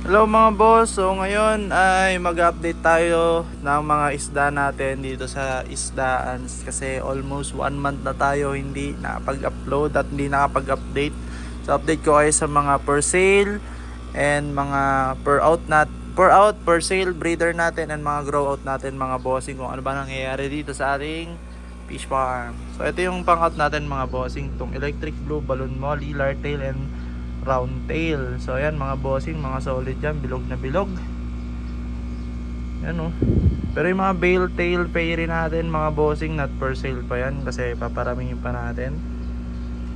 Hello mga boss, so ngayon ay mag-update tayo ng mga isda natin dito sa isdaan kasi almost one month na tayo hindi nakapag-upload at hindi nakapag-update. So update ko kayo sa mga per sale and mga per out nat per out, per sale, breeder natin and mga grow out natin mga bossing kung ano ba nangyayari dito sa ating fish farm. So ito yung pang out natin mga bossing, tong electric blue, balloon molly, lartail and round tail. So ayan mga bossing, mga solid yan, bilog na bilog. Yan oh. Pero yung mga bale tail fairy natin mga bossing, not for sale pa yan kasi paparamingin pa natin.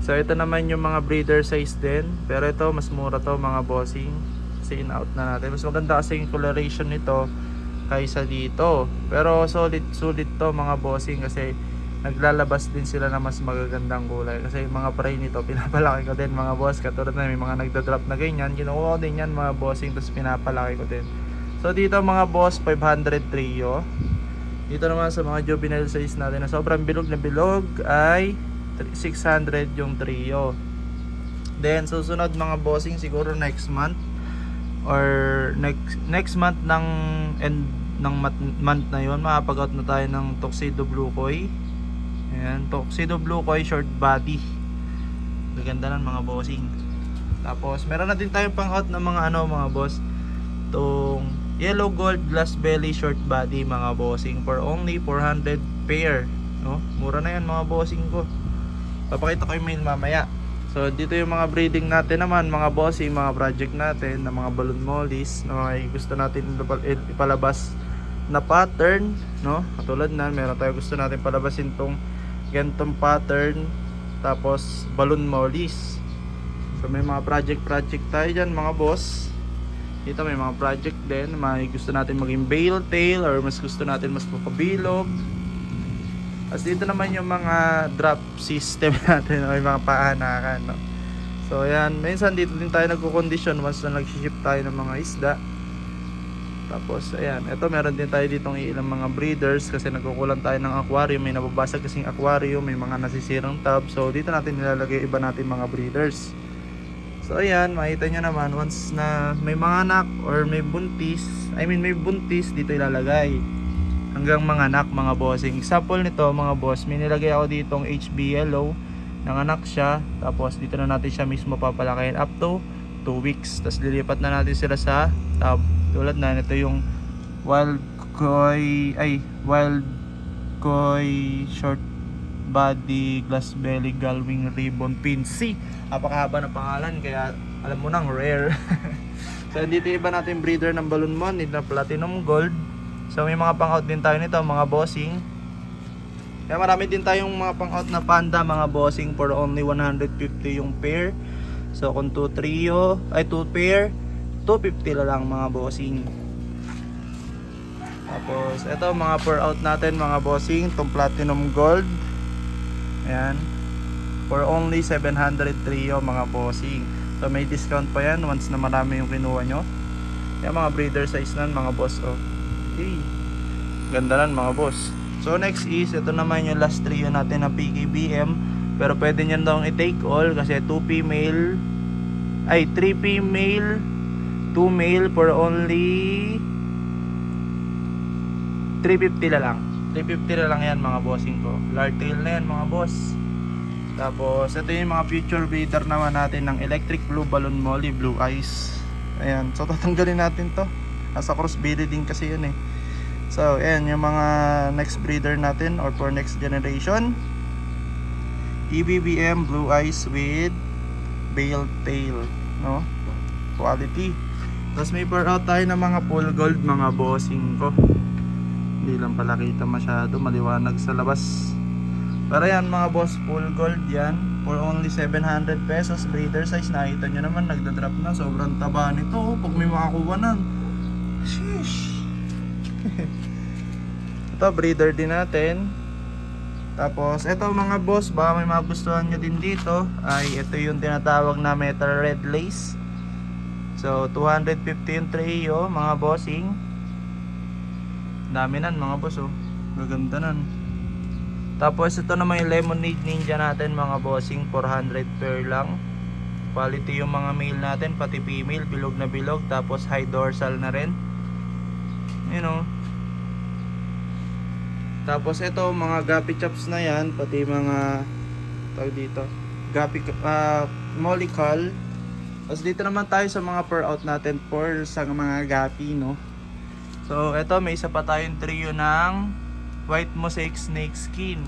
So ito naman yung mga breeder size din. Pero ito mas mura to mga bossing. Kasi in-out na natin. Mas maganda kasi yung coloration nito kaysa dito. Pero solid sulit to mga bossing kasi naglalabas din sila na mas magagandang kulay kasi yung mga prey nito pinapalaki ko din mga boss. Katulad na may mga nagda-drop na ganyan. Kinukuha ko din yan mga bossing tapos pinapalaki ko din. So dito mga boss 500 trio. Dito naman sa mga juvenile size natin na sobrang bilog na bilog ay 600 yung trio. Then susunod mga bossing siguro next month or next next month ng end ng month na yon makapag-out na tayo ng Tuxedo Blue Koi Ayan, Tuxedo Blue Koi short body. Gaganda ng mga bossing. Tapos, meron na din tayong pang out ng mga ano mga boss. Tong yellow gold glass belly short body mga bossing for only 400 pair. No? Mura na yan mga bossing ko. Papakita ko yung mail mamaya. So, dito yung mga breeding natin naman, mga bossing, mga project natin, na mga balloon mollies, na mga gusto natin ipal- ipalabas na pattern, no? Katulad na, meron tayo gusto natin palabasin tong gantong pattern, tapos balloon mollies. So may mga project-project tayo dyan mga boss. Dito may mga project din, may gusto natin maging bale tail or mas gusto natin mas papabilog. As dito naman yung mga drop system natin, o yung mga paanakan, no? So ayan, minsan dito din tayo nagko-condition once na nag-ship tayo ng mga isda. Tapos ayan, ito meron din tayo ditong ilang mga breeders kasi nagkukulang tayo ng aquarium, may nababasag kasing aquarium, may mga nasisirang tub. So dito natin nilalagay iba natin mga breeders. So ayan, makita nyo naman once na may mga anak or may buntis, I mean may buntis dito ilalagay. Hanggang mga anak, mga bossing. Example nito mga boss, may nilagay ako ditong HB yellow, nanganak siya, tapos dito na natin siya mismo papalakihin up to 2 weeks. Tapos lilipat na natin sila sa tub. Tulad na, ito yung wild koi, ay, wild koi short body glass belly galwing ribbon pin C. Napakahaba ng pangalan kaya alam mo nang rare. so dito iba natin breeder ng balloon mon, na platinum gold. So may mga pang-out din tayo nito, mga bossing. Kaya marami din tayong mga pang-out na panda, mga bossing for only 150 yung pair. So kung 2 trio, ay 2 pair, 250 na lang mga bossing. Tapos ito mga per out natin mga bossing, itong platinum gold. Ayan. For only 700 trio mga bossing. So may discount pa yan once na marami yung kinuha nyo. Yan mga breeder size nan mga boss oh. Hey. Ganda nan mga boss. So next is ito naman yung last trio natin na PKBM. Pero pwede nyo daw i-take all kasi 2 female ay 3 female 2 male for only 350 na lang. 350 na lang yan mga bossing ko. Large tail na yan mga boss. Tapos ito yung mga future breeder naman natin ng electric blue balloon molly blue eyes ayan so tatanggalin natin to. Nasa cross breeding kasi yun eh. So ayan yung mga next breeder natin or for next generation. EBBM blue eyes with veil tail no? Quality tapos may pour out tayo ng mga full gold mga bossing ko. Hindi lang pala kita masyado maliwanag sa labas. Pero yan mga boss full gold yan. For only 700 pesos breeder size. Nakita nyo naman nagda-drop na. Sobrang taba nito. Pag may makakuha nan sheesh. Ito breeder din natin. Tapos ito mga boss baka may magustuhan nyo din dito ay ito yung tinatawag na metal red lace So 250 yung trio mga bossing Dami nan mga boss oh Gaganda nan Tapos ito naman yung lemonade ninja natin mga bossing 400 per lang Quality yung mga male natin, pati female, bilog na bilog, tapos high dorsal na rin. You know. Tapos ito, mga gappy chops na yan, pati mga tawag dito, gappy uh, molecule. Tapos dito naman tayo sa mga per out natin for sa mga gappy, no. So, ito may isa pa tayong trio ng white mosaic snake skin.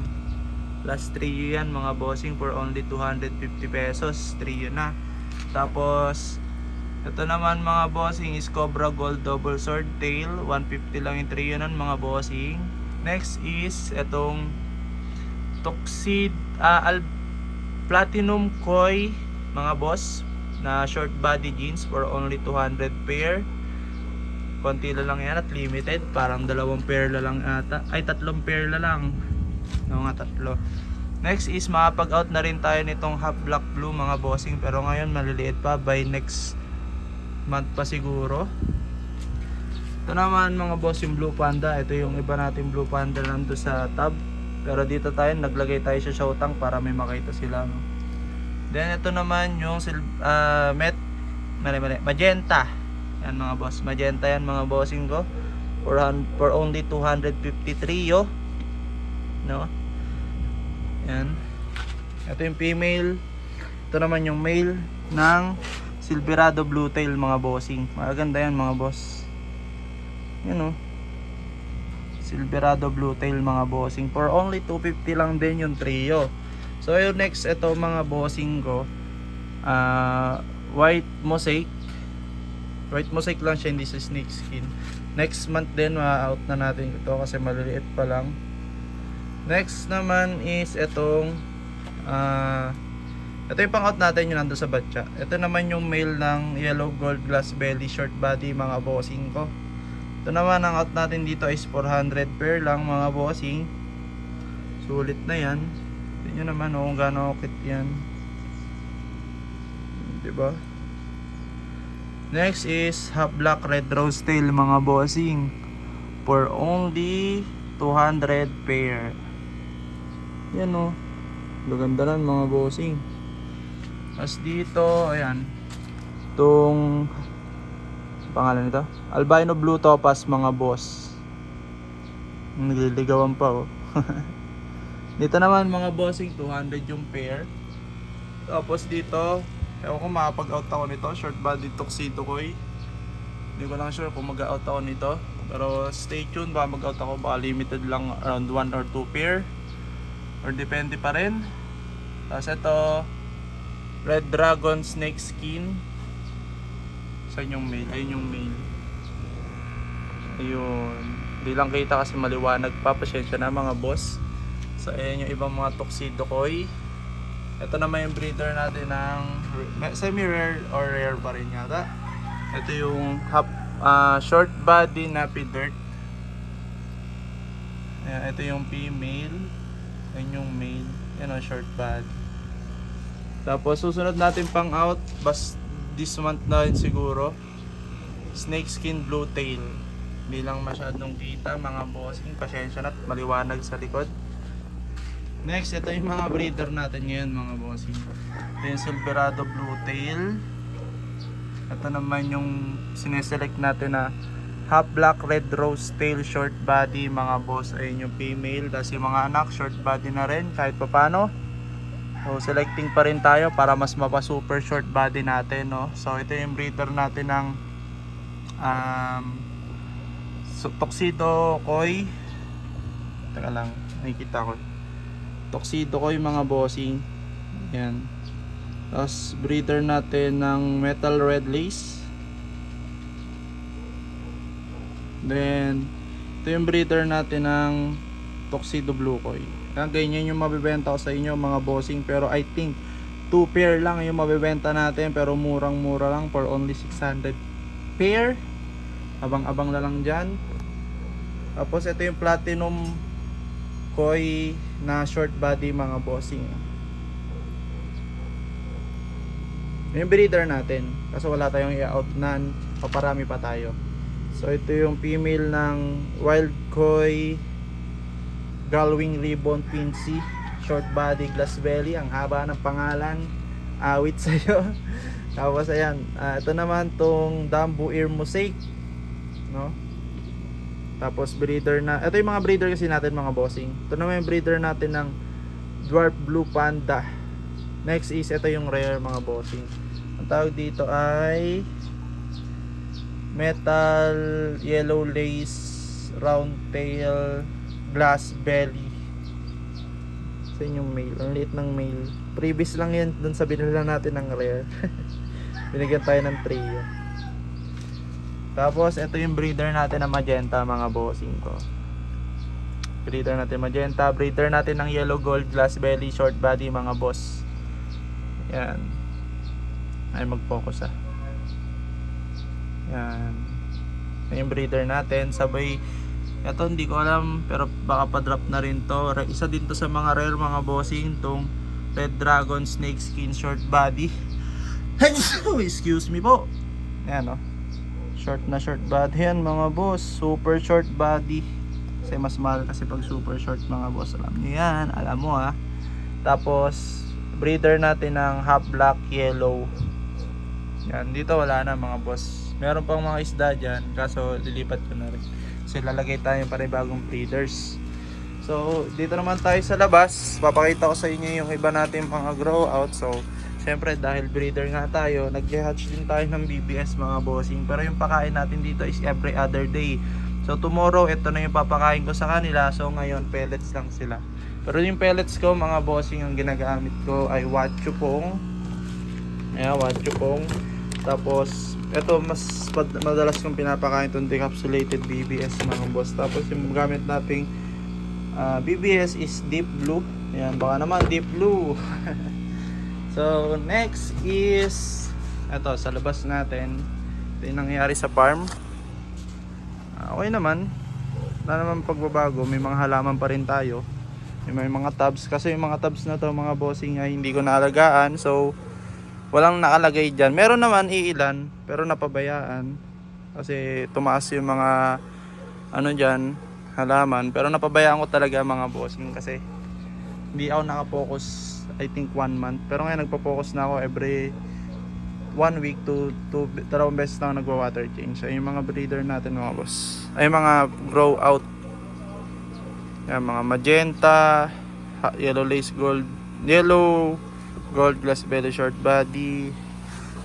Plus trio yan mga bossing for only 250 pesos. Trio na. Tapos, ito naman mga bossing is Cobra Gold Double Sword Tail. 150 lang yung trio nun mga bossing. Next is itong Toxid ah, Al Platinum Koi mga boss na short body jeans for only 200 pair. Konti na lang yan at limited. Parang dalawang pair na lang ata. Ay tatlong pair na lang. No nga tatlo. Next is makapag out na rin tayo nitong half black blue mga bossing. Pero ngayon maliliit pa. By next month pa siguro. Ito naman mga boss yung blue panda. Ito yung iba natin blue panda nando sa tab. Pero dito tayo naglagay tayo sa showtang para may makita sila no then ito naman yung ah, met mali mali magenta yan mga boss. Magenta yan mga bossing ko. For, for only 253 yo. No? Yan. Ito yung female. Ito naman yung male ng Silverado Blue Tail mga bossing. Maganda yan mga boss. Yan o. Silverado Blue Tail mga bossing. For only 250 lang din yung trio. So yung next ito mga bossing ko. ah white mosaic White mosaic lang siya, hindi sa snake skin. Next month din, ma-out na natin ito kasi maliliit pa lang. Next naman is itong ah ito yung pang-out natin yung nando sa batcha. Ito naman yung male ng yellow gold glass belly short body mga bossing ko. Ito naman ang out natin dito is 400 pair lang mga bossing. Sulit na yan. Tingnan naman oh, kung gaano cute yan. Diba? Next is half black red rose tail mga bossing for only 200 pair. Yan o. Maganda lang mga bossing. Tapos dito, ayan. Itong pangalan nito? Albino blue topaz mga boss. Nagliligawan pa oh. dito naman mga bossing 200 yung pair. Tapos dito, ewan ko makapag-out ako nito, short body tuxedo ko eh. Hindi ko lang sure kung mag-out ako nito. Pero stay tuned, baka mag-out ako, baka limited lang around 1 or 2 pair. Or depende pa rin. Tapos ito, Red Dragon Snake Skin. Saan yung mail? Ayun yung mail. Ayun. Hindi lang kita kasi maliwanag pa. Pasensya na mga boss. So ayan yung ibang mga tuxedo koi. Ito naman yung breeder natin ng semi-rare or rare pa rin yata. Ito yung half, ah, short body nappy dirt. Ayan, ito yung female. Ayan yung male. Yan o, short body. Tapos susunod natin pang out, bas this month na rin siguro. Snake skin blue tail. Hindi lang masyadong kita mga bossing. Pasensya na maliwanag sa likod. Next, ito yung mga breeder natin ngayon mga bossing. Ito yung Silverado Blue Tail. Ito naman yung sineselect natin na half black red rose tail short body mga boss. Ayun yung female. Tapos yung mga anak short body na rin kahit papano. So selecting pa rin tayo para mas mapa super short body natin. No? So ito yung breeder natin ng um, so, Tuxedo Koi. Teka lang, nakikita ko. Tuxedo ko yung mga bossing. Yan. Tapos breeder natin ng metal red lace. Then ito yung breeder natin ng Tuxedo blue koi. Kaya ganyan yung mabibenta ko sa inyo mga bossing pero I think 2 pair lang yung mabibenta natin pero murang mura lang for only 600 pair. Abang-abang na lang dyan. Tapos ito yung platinum koi na short body mga bossing. Yung breeder natin. Kaso wala tayong i-out nan. Paparami pa tayo. So ito yung female ng wild koi Galwing Ribbon Quincy. Short body glass belly. Ang haba ng pangalan. awit sa'yo. Tapos ayan, ah, ito naman tong Dambu Ear Mosaic. No? Tapos breeder na, ito yung mga breeder kasi natin mga bossing. Ito naman yung breeder natin ng Dwarf Blue Panda. Next is ito yung rare mga bossing. Ang tawag dito ay Metal Yellow Lace Round Tail Glass Belly. Sa yung male. Ang liit ng male. Previous lang yan dun sa binila natin ng rare. Binigyan tayo ng trio. Tapos, ito yung breeder natin na magenta, mga bossing ko. Breeder natin magenta. Breeder natin ng yellow gold, glass belly, short body, mga boss. Yan. Ay, mag-focus ah. Yan. Yan yung breeder natin. Sabay, ito hindi ko alam, pero baka pa-drop na rin to. Isa din to sa mga rare mga bossing, tong Red Dragon Snake Skin Short Body. Excuse me po. Yan oh. Short na short body yan mga boss. Super short body. Kasi mas mahal kasi pag super short mga boss. Alam nyo yan. Alam mo ha. Tapos breeder natin ng half black yellow. Yan. Dito wala na mga boss. Meron pang mga isda dyan. Kaso lilipat ko na rin. Kasi lalagay tayo pa rin bagong breeders. So dito naman tayo sa labas. Papakita ko sa inyo yung iba natin mga grow out. So Siyempre dahil breeder nga tayo, nag-hatch din tayo ng BBS mga bossing. Pero yung pakain natin dito is every other day. So tomorrow, ito na yung papakain ko sa kanila. So ngayon, pellets lang sila. Pero yung pellets ko, mga bossing, ang ginagamit ko ay Watchupong. Ayan, Watchupong. Tapos, ito mas madalas kong pinapakain itong decapsulated BBS mga boss. Tapos yung gamit nating ah, BBS is Deep Blue. Ayan, baka naman Deep Blue. So, next is ito sa labas natin. Ito yung nangyayari sa farm. Ah, Okay naman. Wala naman pagbabago. May mga halaman pa rin tayo. May, mga tabs. Kasi yung mga tabs na to, mga bossing ay hindi ko naalagaan. So, walang nakalagay dyan. Meron naman iilan, pero napabayaan. Kasi tumaas yung mga ano dyan, halaman. Pero napabayaan ko talaga mga bossing kasi hindi ako nakapokus I think one month. Pero ngayon nagpo-focus na ako every one week to, to dalawang beses lang nagwa-water change. Ay yung mga breeder natin mga boss. Ay mga grow out. Yan, mga magenta, yellow lace gold, yellow gold glass belly short body.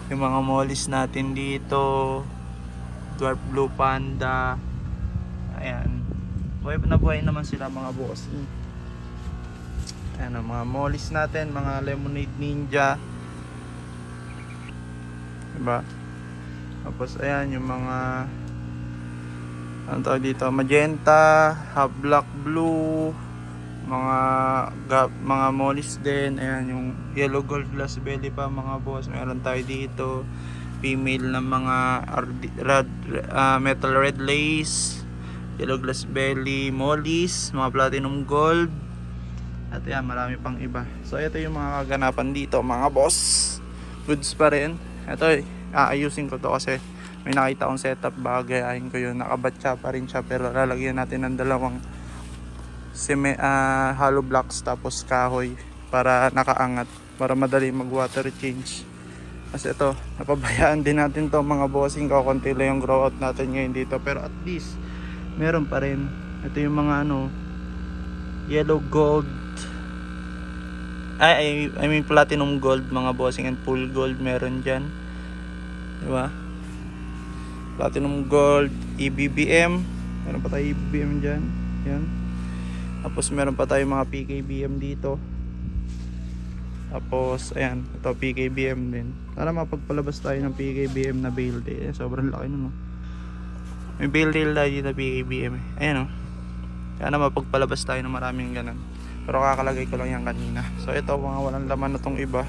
Yung mga mollies natin dito. Dwarf blue panda. Ayan. Buhay na buhay naman sila mga boss. Ayan ang mga mollies natin, mga lemonade ninja. Diba? Tapos ayan yung mga ano tawag dito, magenta, half black blue, mga ga, mga mollies din. Ayan yung yellow gold glass belly pa mga boss. Meron tayo dito female na mga RD red, ah, metal red lace, yellow glass belly, mollies, mga platinum gold. At yan, marami pang iba. So, ito yung mga kaganapan dito, mga boss. Goods pa rin. Ito, eh, aayusin ko to kasi may nakita akong setup bagayahin ko yun. Nakabatcha pa rin siya pero lalagyan natin ng dalawang sime, ah, hollow blocks tapos kahoy para nakaangat para madali mag water change. Kasi ito, napabayaan din natin to mga bossing ko. Konti lang yung grow out natin ngayon dito. Pero at least, meron pa rin. Ito yung mga ano, yellow gold ay, I, I mean platinum gold mga bossing and full gold meron dyan. Di ba? Platinum gold EBBM meron pa tayo EBBM dyan. Yan. Tapos meron pa tayo mga PKBM dito. Tapos ayan ito PKBM din. Sana mapagpalabas tayo ng PKBM na bale day. Eh, sobrang laki nun oh. may bale day tayo dito PKBM eh. ayan oh. Sana mapagpalabas tayo ng maraming ganun pero kakalagay ko lang yan kanina. So ito mga walang laman na tong iba.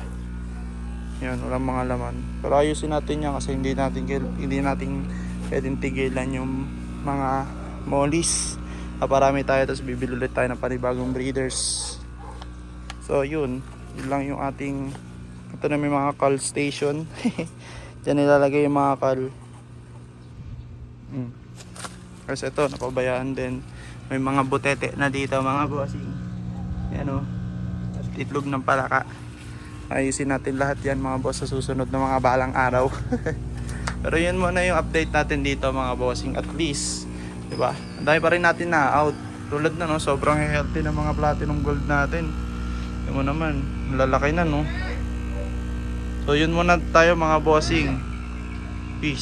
Yan, walang mga laman. Pero ayusin natin yan kasi hindi natin hindi natin pwedeng tigilan yung mga mollies. Naparami tayo tapos bibili ulit tayo ng panibagong breeders. So yun, yun lang yung ating ito na may mga call station. Diyan nilalagay yung mga call. Mm. Kasi ito, napabayaan din. May mga butete na dito mga bossing. Yan o. At itlog ng palaka. Ayusin natin lahat yan mga boss sa susunod na mga balang araw. Pero yun muna yung update natin dito mga bossing at least. 'di ba? Ang dami pa rin natin na out. Tulad na no, sobrang healthy ng mga platinum gold natin. Yun mo naman, lalaki na no. So yun muna tayo mga bossing. Peace.